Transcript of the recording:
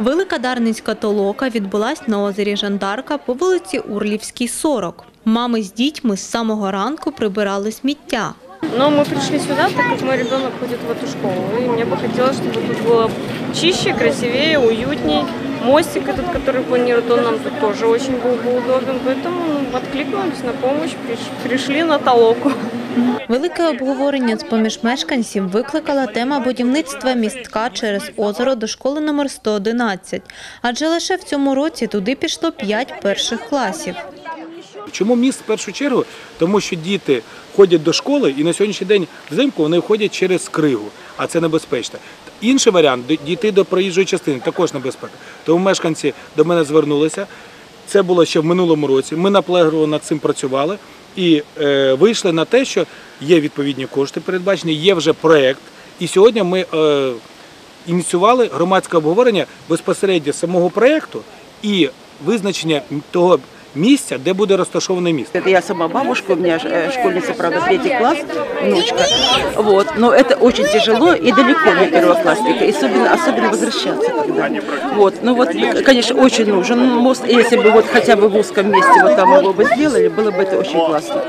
Велика Дарницька толока відбулась на озері Жандарка по вулиці Урлівській, 40. Мами з дітьми з самого ранку прибирали сміття. Но мы пришли сюда, так как мой ребенок ходит в эту школу. И мне бы хотелось, чтобы тут было чище, красивее, уютней. Мостик этот, который планирует, он нам тут тоже очень был бы удобен. Поэтому ну, откликнулись на помощь, приш- пришли на толоку. Велике обговорення з поміж мешканців викликала тема будівництва містка через озеро до школи номер 111. Адже лише в цьому році туди пішло 5 перших класів. Чому міст в першу чергу? Тому що діти ходять до школи і на сьогоднішній день взимку вони ходять через кригу, а це небезпечно. Інший варіант дійти до проїжджої частини також небезпека. Тому мешканці до мене звернулися. Це було ще в минулому році. Ми наполегливо над цим працювали і е, вийшли на те, що є відповідні кошти передбачені, є вже проєкт. І сьогодні ми е, ініціювали громадське обговорення безпосередньо самого проєкту і визначення того місця, де буде розташований міст. Это я сама бабушка, у меня э, школьница, правда, третий класс, внучка. Вот. Но это очень тяжело и далеко для первоклассника, особенно, особенно возвращаться тогда. Вот. Ну вот, конечно, очень нужен мост. Если бы вот хотя бы в узком месте вот там его бы сделали, было бы это очень классно.